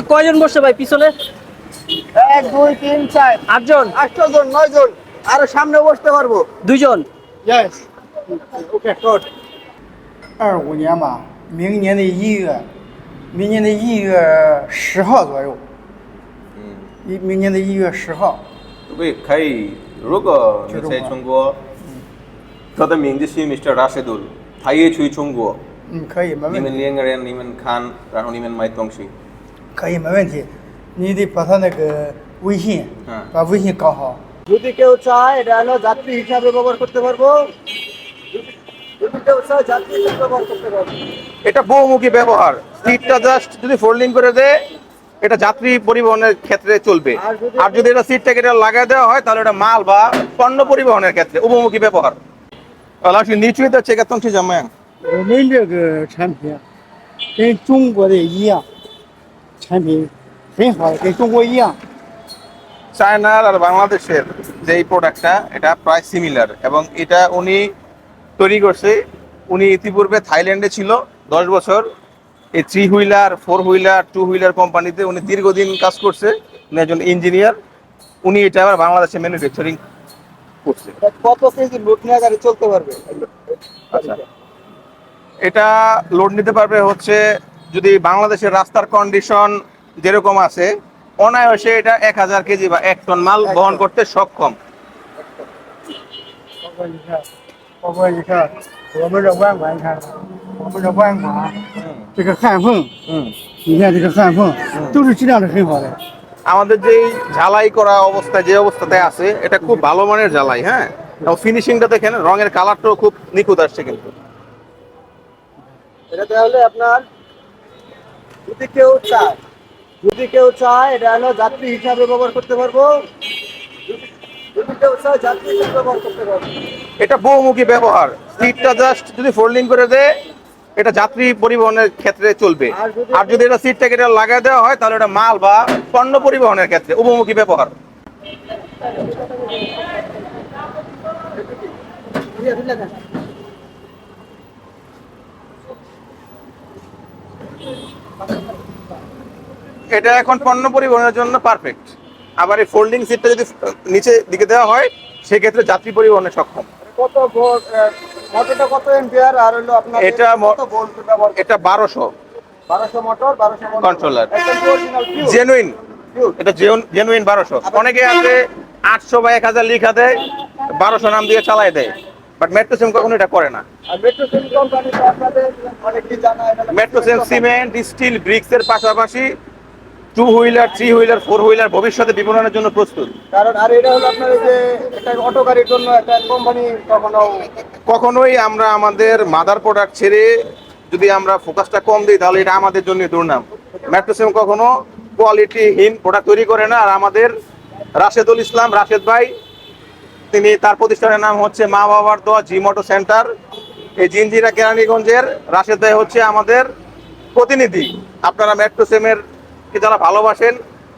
যে কয়জন বসছে ভাই পিছনে এক দুই তিন চার আটজন আটশো জন নয় জন আরো সামনে বসতে পারবো দুইজন yes okay good 二五年吧，明年的一月，明年的一月十号左右，嗯，一明年的一月十号，可以可以。如果你在中国，他的名字是 Mr. Rashidul，他也去中国，嗯，可以，没你们问题，两个人你们看，然后你们买东西。 可以，没问题。你得把他那个微信，嗯把微信搞好。 যদি কেউ চায় এটা হলো যাত্রী হিসাবে ব্যবহার করতে পারবো যদি- যদি কেউ চায় যাত্রী হিসাবে ব্যবহার করতে পারবো এটা বহুমুখী ব্যবহার সিটটা জাস্ট যদি ফোল্ডিং করে দেয় এটা যাত্রী পরিবহনের ক্ষেত্রে চলবে আর যদি- আর যদি এটা সিটটাকে এটা লাগাই দেওয়া হয় তাহলে এটা মাল বা পণ্য পরিবহনের ক্ষেত্রে উপমুখী ব্যবহার 呃，老师，你觉得这个东西怎么样？我们这个产品跟中国的一样， 产品很好，跟中国一样。 চায়নার আর বাংলাদেশের যে এই প্রোডাক্টটা এটা প্রায় সিমিলার এবং এটা উনি তৈরি করছে উনি ইতিপূর্বে থাইল্যান্ডে ছিল দশ বছর এই three wheeler four wheeler two wheeler কোম্পানিতে উনি দীর্ঘদিন কাজ করছে উনি একজন ইঞ্জিনিয়ার উনি এটা আবার বাংলাদেশে ম্যানুফ্যাকচারিং করছে এটা কত কেজি লোড নিয়ে গাড়ি চলতে পারবে আচ্ছা এটা লোড নিতে পারবে হচ্ছে যদি বাংলাদেশের রাস্তার কন্ডিশন যেরকম আছে অনায়াসে এটা এক হাজার কেজি বা এক টন মাল বহন করতে সক্ষম। আমাদের যে ঝালাই করা অবস্থা যে অবস্থাতে আছে এটা খুব ভালো মানের ঝালাই হ্যাঁ? ফিনিশিংটা দেখেন রঙের কালারটাও খুব নিখুঁত আসছে কিন্তু। এটা তাহলে আপনার যদি কেউ চায় যদি কেউ চায় এটা হলো যাত্রী হিসাবে ব্যবহার করতে পারব। যদি- যদি কেউ চায় যাত্রী হিসাবে ব্যবহার করতে পারব। এটা বহুমুখী ব্যবহার। সিটটা জাস্ট যদি ফোল্ডিং করে দেয় এটা যাত্রী পরিবহনের ক্ষেত্রে চলবে। আর যদি- এটা সিটটাকে এটা লাগাই দেওয়া হয় তাহলে এটা মাল বা পণ্য পরিবহনের ক্ষেত্রে উপমুখী ব্যবহার। এটা এখন পণ্য পরিবহনের জন্য পারফেক্ট আবার এই ফোল্ডিং সিটটা যদি নিচে দিকে দেওয়া হয় সেক্ষেত্রে যাত্রী পরিবহনে সক্ষম। কত মোটরটা কত এম্পিয়ার আর হলো আপনার এটা বারোশো। বারোশো মোটর বারোশো Controller. জেনুইন এটা জেনুইন বারোশো। অনেকে আছে আটশো বা এক হাজার লিখা দেয় বারোশো নাম দিয়ে চালাই দেয়। বাট মেট্রো সিম কখনো এটা করে না। মেট্রো সিম সিমেন্ট স্টিল ব্রিক্স এর পাশাপাশি two wheeler three wheeler four wheeler ভবিষ্যতে বিপণনের জন্য প্রস্তুত। কারণ আর এটা হলো আপনার যে একটা অটো গাড়ির জন্য একটা কোম্পানি কখনো কখনোই আমরা আমাদের মাদার প্রোডাক্ট ছেড়ে যদি আমরা ফোকাসটা কম দিই তাহলে এটা আমাদের জন্য দুর্নাম। মেট্রো সিম কখনো কোয়ালিটিহীন প্রোডাক্ট তৈরি করে না আর আমাদের রাশেদুল ইসলাম রাশেদ ভাই তিনি তার প্রতিষ্ঠানের নাম হচ্ছে মা বাবার দোয়া জি মোটো সেন্টার এই জিনজিরা কেরানীগঞ্জের রাশেদ ভাই হচ্ছে আমাদের প্রতিনিধি। আপনারা মেট্রো সিমের কে যারা ভালোবাসেন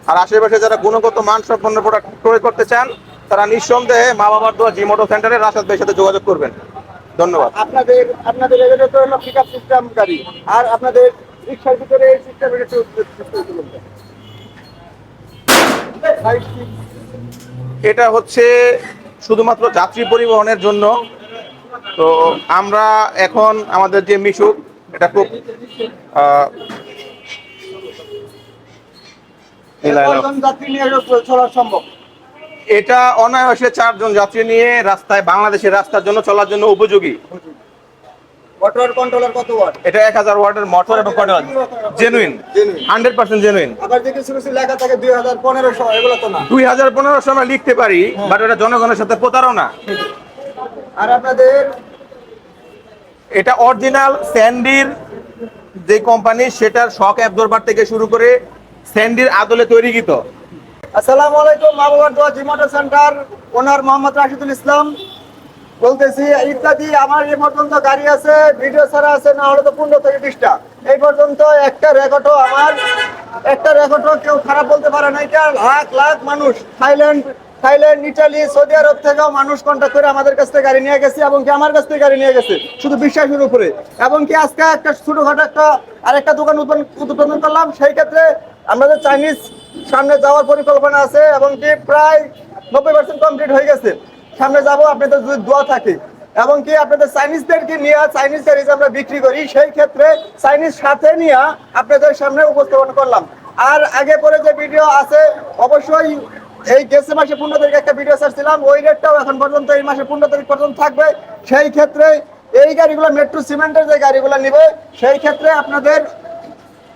আর আশেপাশে যারা গুণগত মান সম্পন্ন প্রোডাক্ট ক্রয় করতে চান তারা নিঃসন্দেহে মা বাবার দোয়া জি মোটো সেন্টারে রাশেদ ভাইয়ের সাথে যোগাযোগ করবেন। ধন্যবাদ। আপনাদের আপনাদের এগুলো তো হলো পিক আপ সিস্টেম গাড়ি। আর আপনাদের রিক্সার ভিতরে এই একটু six, এটা হচ্ছে শুধুমাত্র যাত্রী পরিবহনের জন্য। তো আমরা এখন আমাদের যে মিশুক এটা খুব যাত্রী নিয়ে চলা সম্ভব। এটা অনায়াসে চারজন যাত্রী নিয়ে রাস্তায় বাংলাদেশের রাস্তার জন্য চলার জন্য উপযোগী। মোটর কন্ট্রোলার কত ওয়াট এটা এক হাজার ওয়াটের মোটর এবং কন্ট্রোলার জেনুইন আবার যে কিছু কিছু লেখা থাকে এগুলো তো না। লিখতে পারি বাট এটা জনগণের সাথে প্রতারণা। আর আপনাদের? এটা অরিজিনাল স্যান্ডির যে কোম্পানি সেটার শক অ্যাবজর্বার থেকে শুরু করে স্যান্ডির আদলে তৈরিকৃত আসসালামু আলাইকুম, মা দোয়া জিমোটো সেন্টার, ওনার মোহাম্মদ রাশিদুল ইসলাম। বলতেছি, ইত্যাদি, আমার এ পর্যন্ত গাড়ি আছে, ভিডিও ছাড়া আছে, না হলে তো পনেরো থেকে বিশটা। এই পর্যন্ত একটা রেকর্ডও আমার, একটা রেকর্ডও কেউ খারাপ বলতে পারে না। এটা লাখ লাখ মানুষ, থাইল্যান্ড থাইল্যান্ড, ইটালি, সৌদি আরব থেকেও মানুষ কন্ট্যাক্ট করে আমাদের কাছ থেকে গাড়ি নিয়ে গেছে এবং কি আমার কাছ থেকে গাড়ি নিয়ে গেছে, শুধু বিশ্বাসের উপরে। এবং কি আজকে একটা ছোটখাটো একটা আরেকটা দোকান উদ্বোধন করলাম, সেই ক্ষেত্রে আমাদের চাইনিজ সামনে যাওয়ার পরিকল্পনা আছে এবং কি প্রায় নব্বই পার্সেন্ট কমপ্লিট হয়ে গেছে। সামনে যাব, আপনাদের যদি দোয়া থাকে। এবং কি আপনাদের চাইনিজদেরকে নিয়ে চাইনিজ গাড়ি আমরা বিক্রি করি, সেই ক্ষেত্রে চাইনিজ সাথে নিয়ে আপনাদের সামনে উপস্থাপন করলাম। আর আগে পরে যে ভিডিও আছে, অবশ্যই এই গেছে মাসে পনেরো তারিখ একটা ভিডিও ছাড়ছিলাম, ওই রেটটাও এখন পর্যন্ত এই মাসে পনেরো তারিখ পর্যন্ত থাকবে। সেই ক্ষেত্রে এই গাড়িগুলো মেট্রো সিমেন্টের যে গাড়িগুলো নিবে, সেই ক্ষেত্রে আপনাদের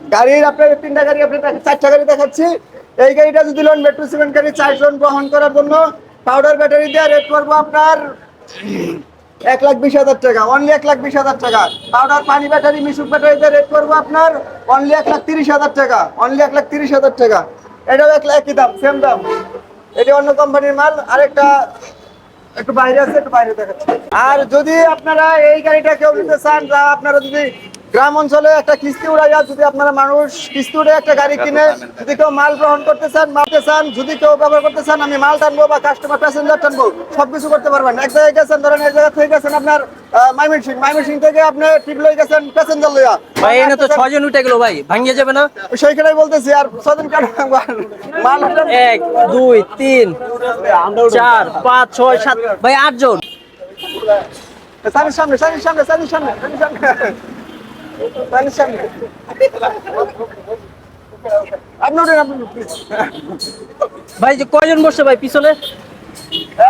গাড়ির আপনার তিনটা গাড়ি আপনি চারটা গাড়ি দেখাচ্ছি। এই গাড়িটা যদি লোন মেট্রো সিমেন্ট গাড়ি চারজন বহন করার জন্য পাউডার ব্যাটারি দিয়ে রেট করব আপনার এক লাখ বিশ হাজার টাকা অনলি এক লাখ বিশ হাজার টাকা। পাউডার পানি ব্যাটারি মিশুক ব্যাটারিতে রেট করব আপনার অনলি এক লাখ তিরিশ হাজার টাকা অনলি এক লাখ তিরিশ হাজার টাকা। এটাও এক একই দাম সেম দাম। এটা অন্য কোম্পানির মাল, আরেকটা একটু বাইরে আছে, একটু বাইরে দেখাচ্ছি। আর যদি আপনারা এই গাড়িটা কেউ নিতে চান আপনারা যদি গ্রাম অঞ্চলে একটা কিস্তি উড়াইয়া যদি আপনারা মানুষ কিস্তি উড়ে একটা গাড়ি কিনে যদি কেউ মাল গ্রহণ করতে চান মারতে চান যদি কেউ ব্যবহার করতে চান আমি মাল টানবো বা কাস্টমার প্যাসেঞ্জার টানবো সবকিছু করতে পারবেন। এক জায়গায় গেছেন ধরেন এক জায়গা থেকে গেছেন আপনার মাইমিন সিং মাইমিন সিং থেকে আপনি লই গেছেন প্যাসেঞ্জার লইয়া। ভাই এনে তো ছয়জন উঠে গেল ভাই ভাঙিয়ে যাবে না? সেইখানেই বলতেছি আর ছদিন কাটা মাল এক দুই তিন চার পাঁচ ছয় সাত ভাই আটজন। সানির সামনে সানির সামনে সামনে সামনে। সানির সামনে আপনি উঠেন আপনি ভাই যে কয়জন বসছে ভাই পিছনে?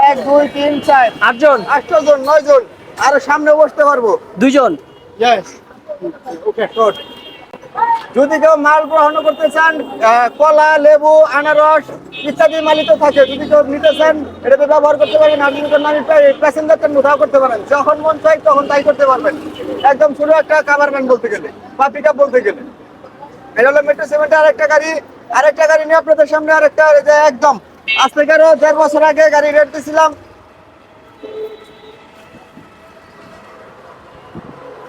এক দুই তিন চার। আটজন? আটশো জন নয় জন আরও সামনে বসতে পারব। দুইজন? Yes. যদি কেউ মাল গ্রহণ করতে চান কলা লেবু আনারস ইত্যাদি মালিত থাকে। যদি কেউ নিতে চান এটাতে ব্যবহার করতে পারেন আপনি যদি আমি প্যাসেঞ্জার ট্রেন উঠাও করতে পারেন। যখন মন চাই তখন তাই করতে পারবেন। একদম ছোট একটা কাভার ভ্যান বলতে গেলে, বা পিক বলতে গেলে। এটা হলো মেট্রো সেভেন্টের আরেকটা গাড়ি। আরেকটা গাড়ি নিয়ে আপনাদের সামনে আরেকটা একদম, আজ থেকে আরও দেড় বছর আগে গাড়ি রেট দিয়েছিলাম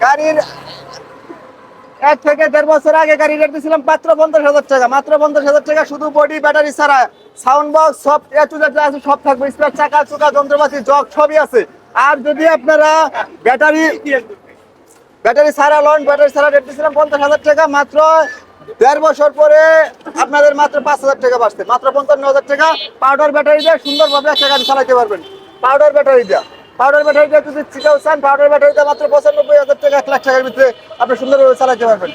গাড়ির এক থেকে দেড় বছর আগে গাড়ি রেট দিয়েছিলাম মাত্র পঞ্চাশ হাজার টাকা, মাত্র পঞ্চাশ হাজার টাকা, শুধু বডি ব্যাটারি ছাড়া। সাউন্ড বক্স সব আছে, সব থাকবে। স্পেয়ার চাকা, চুকা, যন্ত্রপাতি, জগ, সবই আছে। আর যদি আপনারা ব্যাটারি ব্যাটারি ছাড়া লন ব্যাটারি ছাড়া রেট দিয়েছিলাম পঞ্চাশ হাজার টাকা, মাত্র দেড় বছর পরে আপনাদের মাত্র পাঁচ হাজার টাকা বাড়ছে। মাত্র পঞ্চান্ন হাজার টাকা। পাউডার ব্যাটারি দিয়ে সুন্দরভাবে একটা গাড়ি চালাতে পারবেন। পাউডার ব্যাটারি দিয়ে। পাউডার ব্যাটারি দিয়ে যদি চান, পাউডার ব্যাটারিটা মাত্র পঁচানব্বই হাজার টাকা, এক লাখ টাকার ভিতরে আপনি সুন্দরভাবে চালাতে পারবেন।